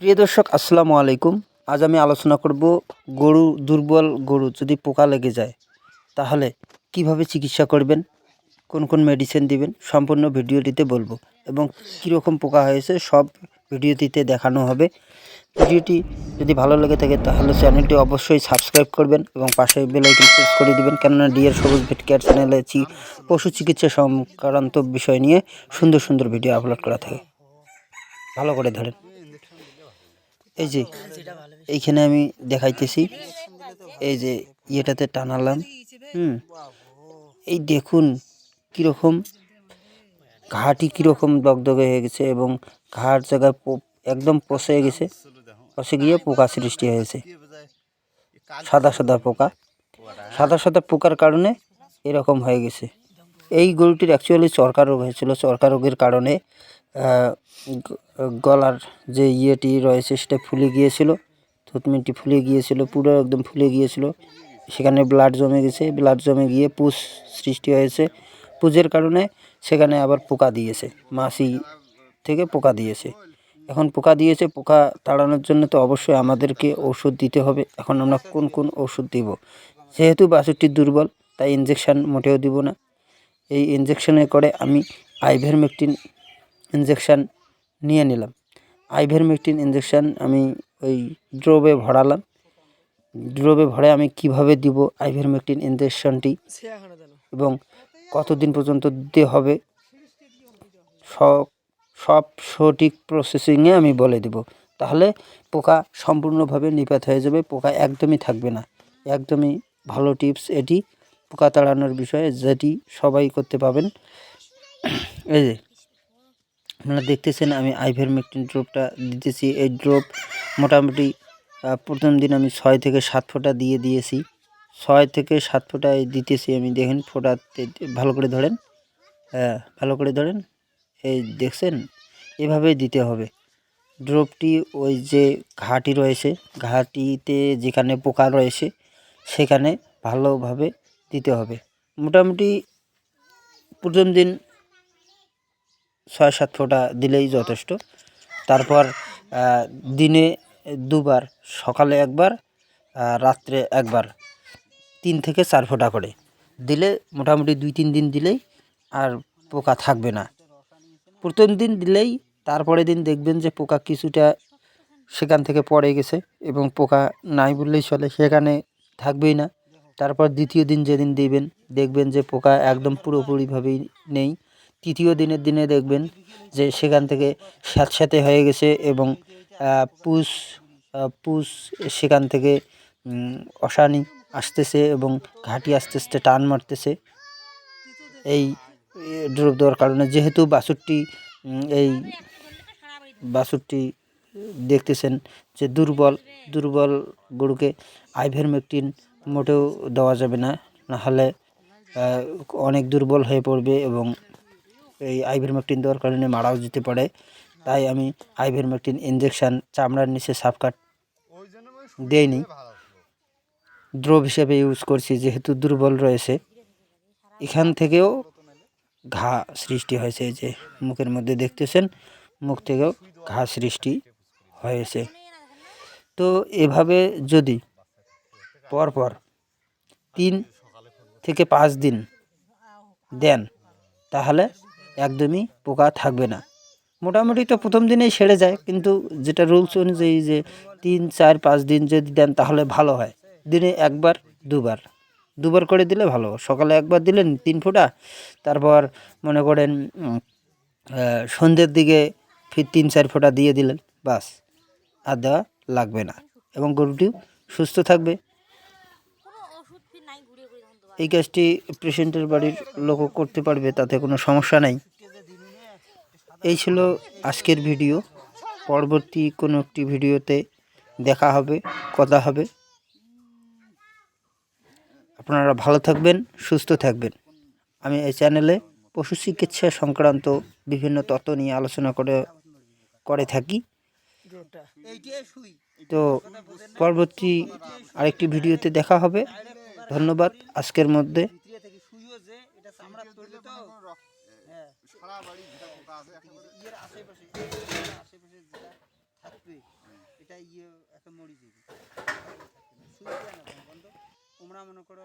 প্রিয় দর্শক, আসসালামু আলাইকুম। আজ আমি আলোচনা করব গরু দুর্বল গরু যদি পোকা লেগে যায়, তাহলে কীভাবে চিকিৎসা করবেন, কোন কোন মেডিসিন দিবেন, সম্পূর্ণ ভিডিওটিতে বলব এবং কীরকম পোকা হয়েছে সব ভিডিওটিতে দেখানো হবে। ভিডিওটি যদি ভালো লেগে থাকে, তাহলে চ্যানেলটি অবশ্যই সাবস্ক্রাইব করবেন এবং পাশে বেলাইকন প্রেস করে দিবেন। কেননা ডিয়ার সবুজ ভেট কেয়ার চ্যানেলে পশু চিকিৎসা সংক্রান্ত বিষয় নিয়ে সুন্দর সুন্দর ভিডিও আপলোড করা থাকে। ভালো করে ধরেন। এই যে এইখানে আমি দেখাইতেছি। এই যে ইয়েটাতে টানালাম। হুম। এই দেখুন কীরকম, ঘাটি কীরকম দগদগে হয়ে গেছে এবং ঘাট জায়গায় একদম পচে গেছে। পচে গিয়ে পোকা সৃষ্টি হয়েছে। সাদা সাদা পোকা। সাদা সাদা পোকার কারণে এরকম হয়ে গেছে। এই গরুটির অ্যাকচুয়ালি চরকা রোগ হয়েছিল। চরকা রোগের কারণে গলার যে ইয়েটি রয়েছে সেটা ফুলে গিয়েছিল, থুতমিটি ফুলে গিয়েছিল, পুরো একদম ফুলে গিয়েছিল। সেখানে ব্লাড জমে গেছে ব্লাড জমে গিয়ে পুষ সৃষ্টি হয়েছে। পুজের কারণে সেখানে আবার পোকা দিয়েছে মাছি থেকে পোকা দিয়েছে। এখন পোকা দিয়েছে, পোকা তাড়ানোর জন্য তো অবশ্যই আমাদেরকে ওষুধ দিতে হবে। এখন আমরা কোন কোন ওষুধ দিব? যেহেতু বাছুরটি দুর্বল, তাই ইঞ্জেকশান মোটেও দিব না। এই ইঞ্জেকশনে করে আমি আইভের আইভেরমেকটিন ইঞ্জেকশান নিয়ে নিলাম। আইভেরমেকটিন ইঞ্জেকশান আমি ওই ড্রোবে ভরালাম। ড্রোবে ভরে আমি কীভাবে দিব আইভেরমেকটিন ইঞ্জেকশনটি এবং কতদিন পর্যন্ত দিতে হবে? সব সব সঠিক প্রসেসিংয়ে আমি বলে দিব। তাহলে পোকা সম্পূর্ণভাবে নিপাত হয়ে যাবে, পোকা একদমই থাকবে না। একদমই ভালো টিপস এটি। পোকা তাড়ানোর বিষয়ে যেটি সবাই করতে পাবেন এই যে আপনারা দেখতেছেন আমি আইভেরমেকটিন ড্রপটা দিতেছি। এই ড্রপ মোটামুটি প্রথম দিন আমি ছয় থেকে সাত ফোঁটা দিয়ে দিয়েছি। ছয় থেকে সাত ফোঁটায় দিতেছি আমি, দেখেন ফোঁটাতে ভালো করে ধরেন হ্যাঁ ভালো করে ধরেন, এই দেখছেন, এভাবেই দিতে হবে। ড্রপটি ওই যে ঘাটি রয়েছে, ঘাটিতে যেখানে পোকা রয়েছে, সেখানে ভালোভাবে দিতে হবে। মোটামুটি প্রথম দিন ছয় সাত ফোঁটা দিলেই যথেষ্ট। তারপর দিনে দুবার, সকালে একবার রাত্রে একবার, তিন থেকে চার ফোঁটা করে। দিলে মোটামুটি দুই, তিন দিন দিলেই আর পোকা থাকবে না। প্রথম দিন দিলেই তারপরে দিন দেখবেন যে পোকা কিছুটা সেখান থেকে পড়ে গেছে এবং পোকা নাই বললেই চলে, সেখানে থাকবেই না। তারপর দ্বিতীয় দিন যেদিন দিবেন, দেখবেন যে পোকা একদম পুরোপুরিভাবেই নেই। তৃতীয় দিনের দিনে দেখবেন যে সেখান থেকে স্যাঁতস্যাঁতে হয়ে গেছে এবং পুষ পুষ সেখান থেকে অশানি আসতেছে এবং ঘাটি আস্তে আস্তে টান মারতেছে। এই ড্রপ দেওয়ার কারণে যেহেতু বাছুরটি উম, এই বাছুরটি দেখতেছেন যে দুর্বল দুর্বল গরুকে আইভেরমেকটিন মোটেও দেওয়া যাবে না। নাহলে অনেক দুর্বল হয়ে পড়বে এবং এই আইভের আইভেরমেকটিন দেওয়ার কারণে মারাও যেতে পারে। তাই আমি আইভের আইভেরমেকটিন ইঞ্জেকশান চামড়ার নিচে সাপকাট দেইনি। দ্রব হিসেবে ইউজ করছি, যেহেতু দুর্বল রয়েছে। এখান থেকেও ঘা সৃষ্টি হয়েছে যে মুখের মধ্যে দেখতেছেন, মুখ থেকেও ঘা সৃষ্টি হয়েছে। তো এভাবে যদি পরপর তিন থেকে পাঁচ দিন দেন, তাহলে একদমই পোকা থাকবে না। মোটামুটি তো প্রথম দিনেই সেরে যায়, কিন্তু যেটা রুলস অনুযায়ী যে তিন, চার, পাঁচ দিন যদি দেন তাহলে ভালো হয়। দিনে একবার, দুবার। দুবার করে দিলে ভালো। সকালে একবার দিলেন তিন ফোঁটা, তারপর মনে করেন সন্ধ্যের দিকে ফির তিন, চার ফোঁটা দিয়ে দিলেন, বাস। আর দেওয়া লাগবে না। এবং গরুটিও সুস্থ থাকবে। এই কাজটি পেশেন্টের বাড়ির লোকও করতে পারবে, তাতে কোনো সমস্যা নাই। এই ছিল আজকের ভিডিও। পরবর্তী কোনো একটি ভিডিওতে দেখা হবে, কথা হবে। আপনারা ভালো থাকবেন, সুস্থ থাকবেন। আমি এই চ্যানেলে পশু চিকিৎসা সংক্রান্ত বিভিন্ন তত্ত্ব নিয়ে আলোচনা করে করে থাকি। তো পরবর্তী আরেকটি ভিডিওতে দেখা হবে। ধন্যবাদ আজকের মধ্যে। এটা ইয়ে একটা মরি সুই দেয় না বন্ধ। তোমরা মনে করো